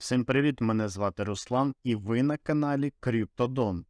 Всім привіт! Мене звати Руслан, і ви на каналі Криптодон.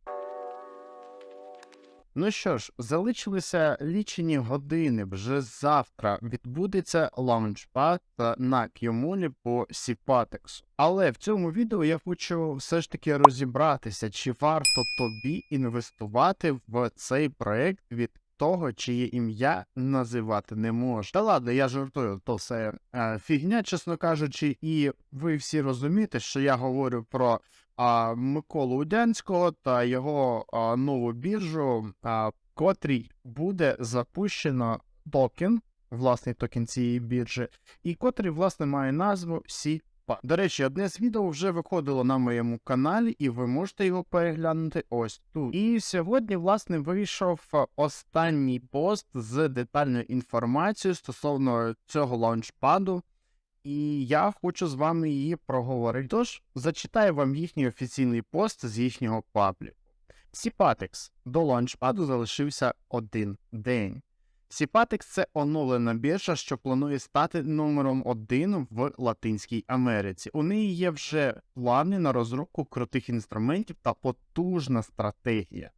Ну що ж, залишилися лічені години. Вже завтра відбудеться лаунчпад на Qmoli по Сіпатексу. Але в цьому відео я хочу все ж таки розібратися, чи варто тобі інвестувати в цей проект від того, чиє ім'я називати не можна. Та ладно, я жартую, то все е, фігня, чесно кажучи, і ви всі розумієте, що я говорю про а, Миколу Удянського та його а, нову біржу, а, котрій буде запущено токен, власний токен цієї біржі, і котрий, власне, має назву SIPA. До речі, одне з відео вже виходило на моєму каналі, і ви можете його переглянути ось тут. І сьогодні, власне, вийшов останній пост з детальною інформацією стосовно цього лаунчпаду. І я хочу з вами її проговорити. Тож зачитаю вам їхній офіційний пост з їхнього пабліку. Сіпатекс до лаунчпаду залишився один день. Сіпатекс це оновлена біржа, що планує стати номером один в Латинській Америці. У неї є вже плани на розробку крутих інструментів та потужна стратегія.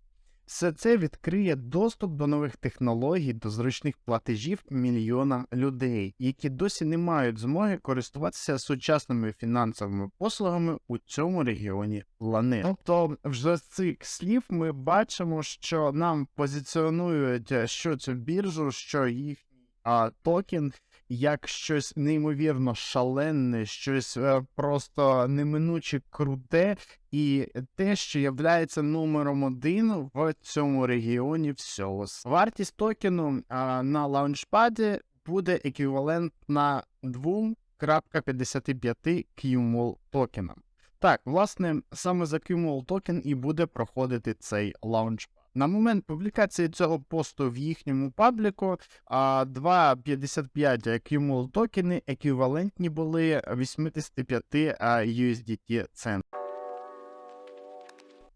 Все це відкриє доступ до нових технологій, до зручних платежів мільйона людей, які досі не мають змоги користуватися сучасними фінансовими послугами у цьому регіоні планети. Тобто, вже з цих слів ми бачимо, що нам позиціонують е, що цю біржу, що їхній а, токен. Як щось неймовірно шалене, щось е, просто неминуче круте, і те, що являється номером один в цьому регіоні всього. Вартість токену на лаунчпаді буде еквівалентна 2.55 QMOL токенам. Так, власне, саме за QMOL токен і буде проходити цей лаунчпад. На момент публікації цього посту в їхньому пабліку а, 2,55 QMOL токени еквівалентні були 85 а, USDT центів.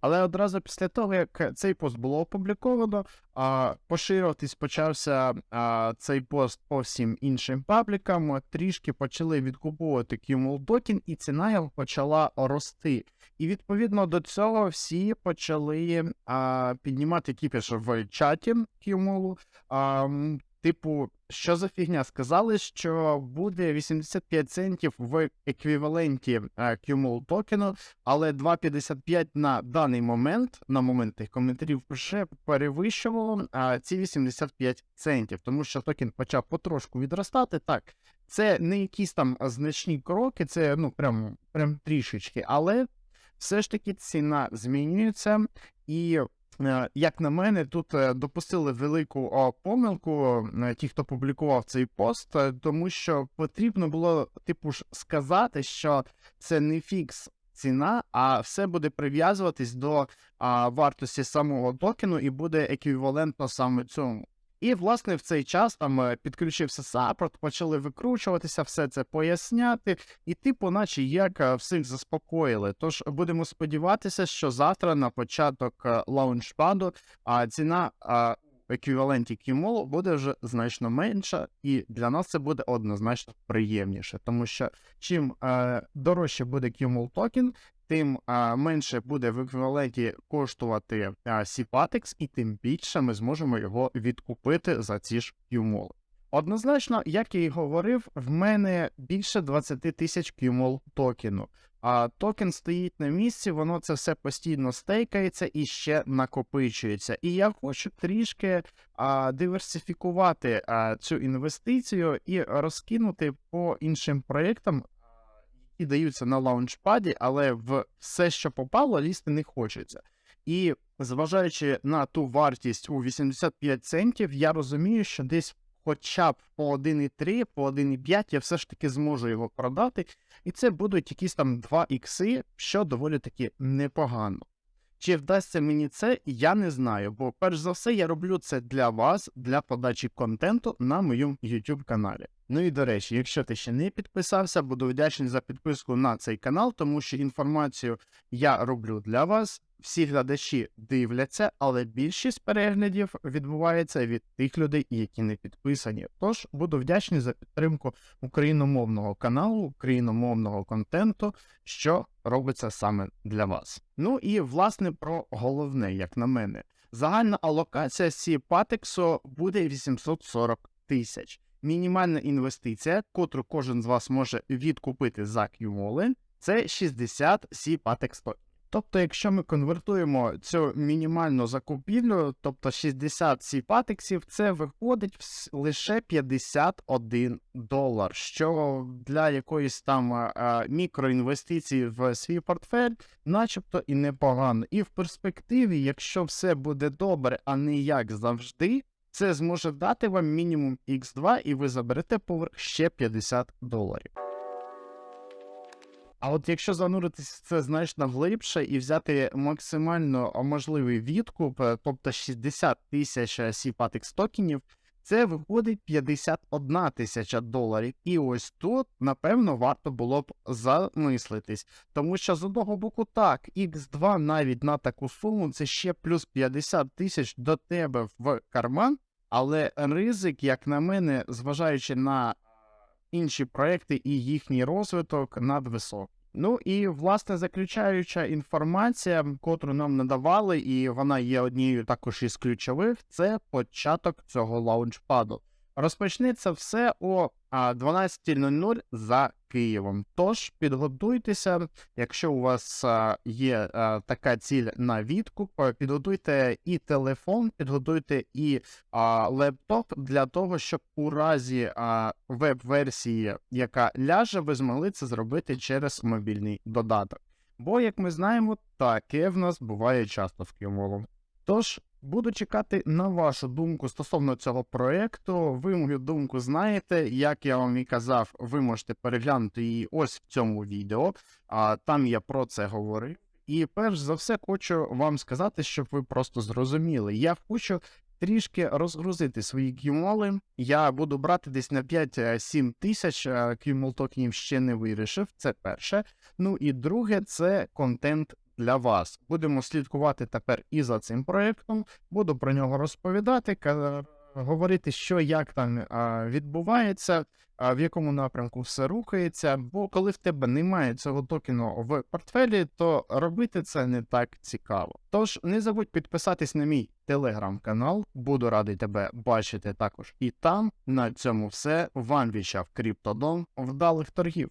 Але одразу після того, як цей пост було опубліковано, а, поширюватись почався а, цей пост по всім іншим паблікам. Трішки почали відкуповувати токен, і ціна його почала рости. І відповідно до цього всі почали а, піднімати кіпіш в чаті QMOL. А, Типу, що за фігня? Сказали, що буде 85 центів в еквіваленті е, QMOL токену, але 2,55 на даний момент, на момент тих коментарів, вже перевищувало а, ці 85 центів, тому що токен почав потрошку відростати. Так, це не якісь там значні кроки, це ну прям, прям трішечки, але все ж таки ціна змінюється і. Е, Як на мене, тут е, допустили велику помилку е, ті, хто публікував цей пост, тому що потрібно було, типу ж, сказати, що це не фікс ціна, а все буде прив'язуватись до вартості самого токену і буде еквівалентно саме цьому. І, власне, в цей час там е, підключився саппорт, почали викручуватися, все це поясняти, і типу, наче як е, всіх заспокоїли. Тож будемо сподіватися, що завтра на початок е, лаунчпаду ціна в еквіваленті Кімолу буде вже значно менша, і для нас це буде однозначно приємніше, тому що чим дорожче буде Кімол токен, тим менше буде в еквіваленті коштувати Сіпатекс, і тим більше ми зможемо його відкупити за ці ж QMOL. Однозначно, як я і говорив, в мене більше 20 тисяч QMOL токену. А токен стоїть на місці, воно це все постійно стейкається і ще накопичується. І я хочу трішки а, диверсифікувати а, цю інвестицію і розкинути по іншим проєктам, які даються на лаунчпаді, але в все, що попало, лізти не хочеться. І зважаючи на ту вартість у 85 центів, я розумію, що десь хоча б по 1,3, по 1,5 я все ж таки зможу його продати, і це будуть якісь там 2 ікси, що доволі таки непогано. Чи вдасться мені це, я не знаю, бо перш за все я роблю це для вас, для подачі контенту на моєму YouTube каналі. Ну і до речі, якщо ти ще не підписався, буду вдячний за підписку на цей канал, тому що інформацію я роблю для вас, всі глядачі дивляться, але більшість переглядів відбувається від тих людей, які не підписані. Тож буду вдячний за підтримку україномовного каналу, україномовного контенту, що робиться саме для вас. Ну і власне про головне, як на мене, загальна алокація сі Патексо буде 840 тисяч. Мінімальна інвестиція, котру кожен з вас може відкупити за QMOLE, це 60 сі патекс Тобто, якщо ми конвертуємо цю мінімальну закупівлю, тобто 60 сі патексів, це виходить лише 51 долар, що для якоїсь там а, а, мікроінвестиції в свій портфель, начебто і непогано. І в перспективі, якщо все буде добре, а не як завжди, це зможе дати вам мінімум X2, і ви заберете поверх ще 50 доларів. А от якщо зануритись в це значно глибше і взяти максимально можливий відкуп, е, тобто 60 тисяч сіпатекс токенів, це виходить 51 тисяча доларів. І ось тут, напевно, варто було б замислитись. Тому що з одного боку, так, X2 навіть на таку суму це ще плюс 50 тисяч до тебе в карман, але ризик, як на мене, зважаючи на інші проекти і їхній розвиток надвисокий. Ну і власне заключаюча інформація, котру нам надавали, і вона є однією також із ключових, це початок цього лаунчпаду. Розпочнеться все о 12.00 за Києвом. Тож підготуйтеся, якщо у вас є така ціль на відкуп, е, підготуйте і телефон, підготуйте і лептоп для того, щоб у разі веб-версії, яка ляже, ви змогли це зробити через мобільний додаток. Бо, як ми знаємо, таке в нас буває часто в QMOL. Тож буду чекати на вашу думку стосовно цього проекту. Ви мою думку знаєте. Як я вам і казав, ви можете переглянути її ось в цьому відео. А там я про це говорив. І перш за все хочу вам сказати, щоб ви просто зрозуміли. Я хочу трішки розгрузити свої QMOL. Я буду брати десь на 5-7 тисяч QMOL токенів ще не вирішив. Це перше. Ну і друге, це контент для вас. Будемо слідкувати тепер і за цим проєктом. Буду про нього розповідати, говорити, що як там відбувається, в якому напрямку все рухається. Бо коли в тебе немає цього токену в портфелі, то робити це не так цікаво. Тож не забудь підписатись на мій телеграм-канал. Буду радий тебе бачити також і там. На цьому все. Вам віщав Криптодон. Вдалих торгів.